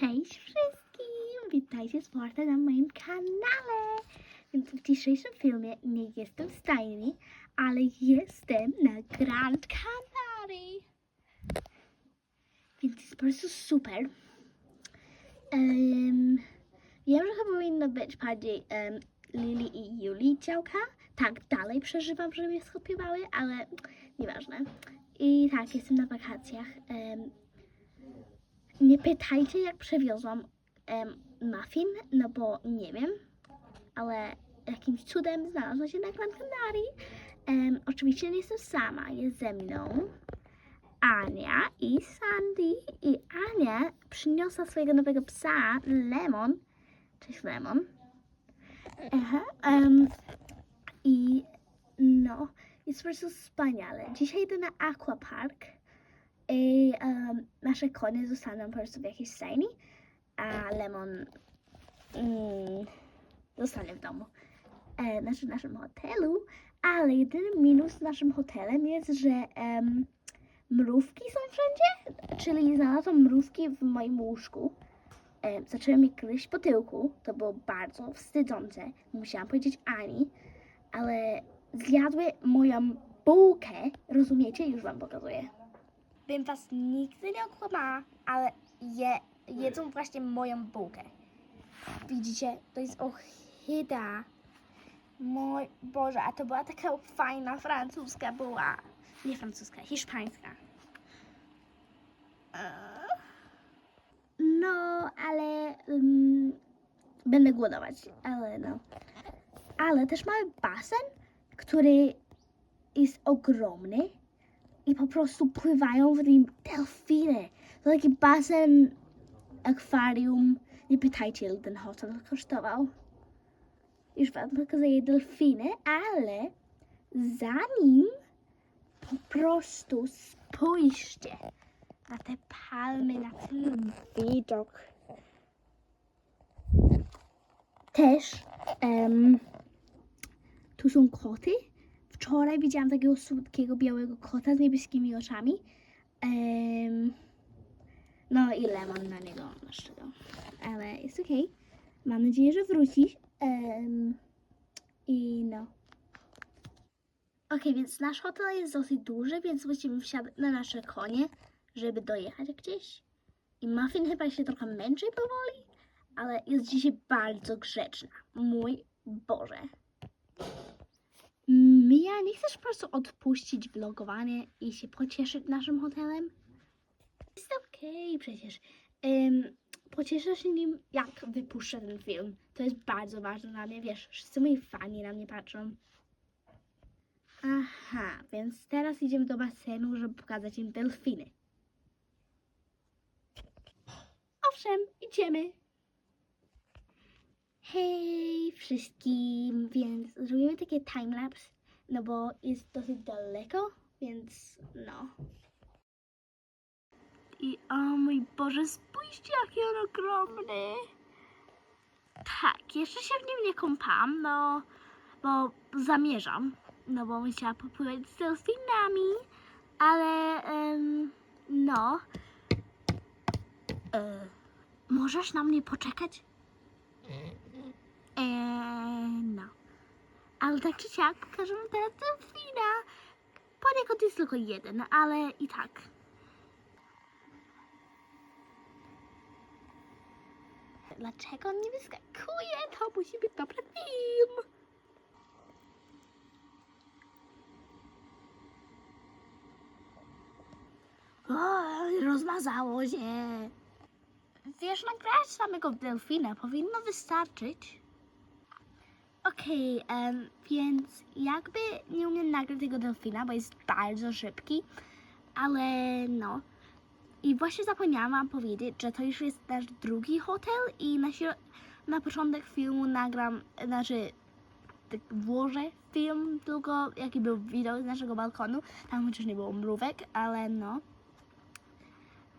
Cześć wszystkim! Witajcie z powrotem na moim kanale! Więc w dzisiejszym filmie nie jestem stajni, ale jestem na Grand Canary. Więc jest po prostu super. Um, wiem, że chyba powinno być bardziej um, Lili i Julii działka. Tak, dalej przeżywam, że mnie skopiowały, ale nieważne. I tak, jestem na wakacjach. Em, nie pytajcie, jak przewiozłam muffin, no bo nie wiem, ale jakimś cudem znalazła się na Gran Canaria. Oczywiście nie jestem sama, jest ze mną Ania i Sandy. I Ania przyniosła swojego nowego psa, Lemon. Cześć, Lemon. Aha, I no, jest po prostu wspaniale. Dzisiaj idę na aquapark i em, nasze konie zostaną po prostu w jakiejś stajni, a Lemon mm, zostanie w domu. E, znaczy w naszym hotelu, ale jedyny minus z naszym hotelem jest, że mrówki są wszędzie, czyli znalazłam mrówki w moim łóżku. E, zaczęły mi gryźć po tyłku, to było bardzo wstydzące. Musiałam powiedzieć Ani, ale zjadły moją bułkę, rozumiecie? Już wam pokazuję. Bym was nigdy nie okłamała, ale je, jedzą właśnie moją bułkę. Widzicie? To jest ochyda. Mój Boże, a to była taka fajna francuska buła. Nie francuska, hiszpańska. No, ale um, będę głodować, ale no. Ale też mamy basen, który jest ogromny i po prostu pływają w nim delfiny. To taki basen, akwarium. Nie pytajcie, ile ten hotel kosztował. Już wam pokazuję delfiny, ale zanim po prostu spójrzcie na te palmy, na ten widok. Też em, tu są koty. Wczoraj widziałam takiego słodkiego, białego kota z niebieskimi oczami. Em, no i lemon na niego naszego. Ale jest okej. Mam nadzieję, że wróci. Em, I no. Okej, więc nasz hotel jest dosyć duży, więc musimy wsiadać na nasze konie, żeby dojechać gdzieś. I Muffin chyba się trochę męczy powoli, ale jest dzisiaj bardzo grzeczna. Mój Boże. Nie chcesz po prostu odpuścić vlogowanie i się pocieszyć naszym hotelem? Jest okej przecież. Um, pocieszę się nim, jak wypuszczę ten film. To jest bardzo ważne dla mnie, wiesz, wszyscy moi fani na mnie patrzą. Aha, więc teraz idziemy do basenu, żeby pokazać im delfiny. Owszem, idziemy. Hej wszystkim, więc zrobimy takie timelapse, no bo jest dosyć daleko, więc no. I o mój Boże, spójrzcie jaki on ogromny. Tak, jeszcze się w nim nie kąpam, no, bo zamierzam, no bo bym chciała popływać z delfinami, ale no. E, możesz na mnie poczekać? Eee, no. Ale tak czy siak, pokażemy teraz delfina. Poniekąd jest tylko jeden, ale i tak. Dlaczego on nie wyskakuje? To musi być dobry film. O, rozmazało się. Wiesz, nagrać samego delfina powinno wystarczyć. Okej, em, więc jakby nie umiem nagrać tego delfina, bo jest bardzo szybki, ale no. I właśnie zapomniałam wam powiedzieć, że to już jest nasz drugi hotel i na, na początek filmu nagram, znaczy tak włożę film tylko jaki był widok z naszego balkonu. Tam chociaż nie było mrówek, ale no.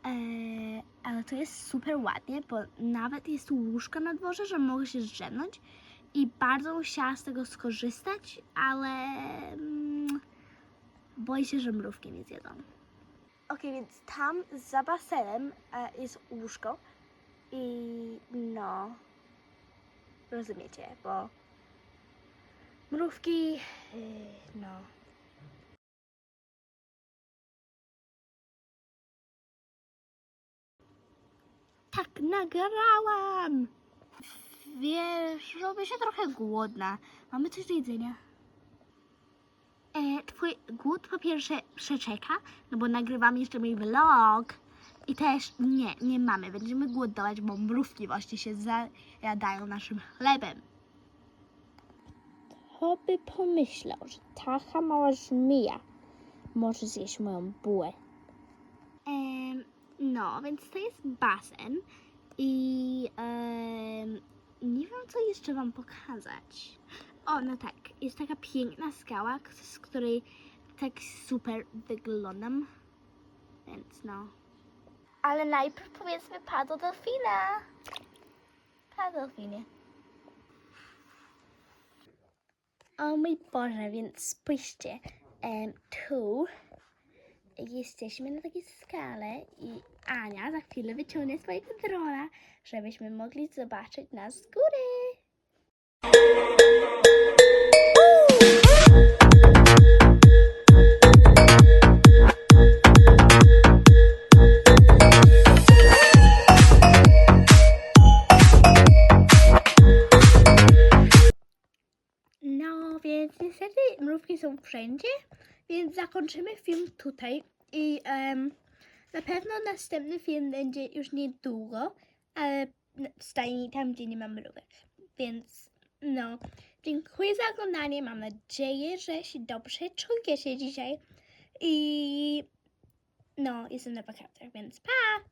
Eee, ale to jest super ładnie, bo nawet jest tu łóżko na dworze, że mogę się zdrzemnąć i bardzo chciała z tego skorzystać, ale mm, boję się, że mrówki nie zjedzą. Ok, więc tam za basenem e, jest łóżko I no, rozumiecie, bo mrówki, yy, no. Tak, nagrałam! Wiesz, robię się trochę głodna. Mamy coś do jedzenia? E, twój głód po pierwsze przeczeka, no bo nagrywam jeszcze mój vlog. I też nie, nie mamy. Będziemy głodować, bo mrówki właśnie się zajadają naszym chlebem. Kto by pomyślał, że taka mała żmija może zjeść moją bułę? Em, no, więc to jest basen. I em, nie wiem, co jeszcze Wam pokazać. O, no tak, jest taka piękna skała, z której tak super wyglądam. Więc no. Ale najpierw powiedzmy pa do delfina. Pa delfinie. O mój Boże, więc spójrzcie. Em, tu jesteśmy na takiej skale i Ania za chwilę wyciągnie swojego drona, żebyśmy mogli zobaczyć nas z góry. No, więc niestety mrówki są wszędzie, więc zakończymy film tutaj i em, na pewno następny film będzie już niedługo, ale stajni tam, gdzie nie ma mrówek. Więc no, dziękuję za oglądanie. Mam nadzieję, że się dobrze czujecie dzisiaj i no, jestem na wakacjach, więc pa!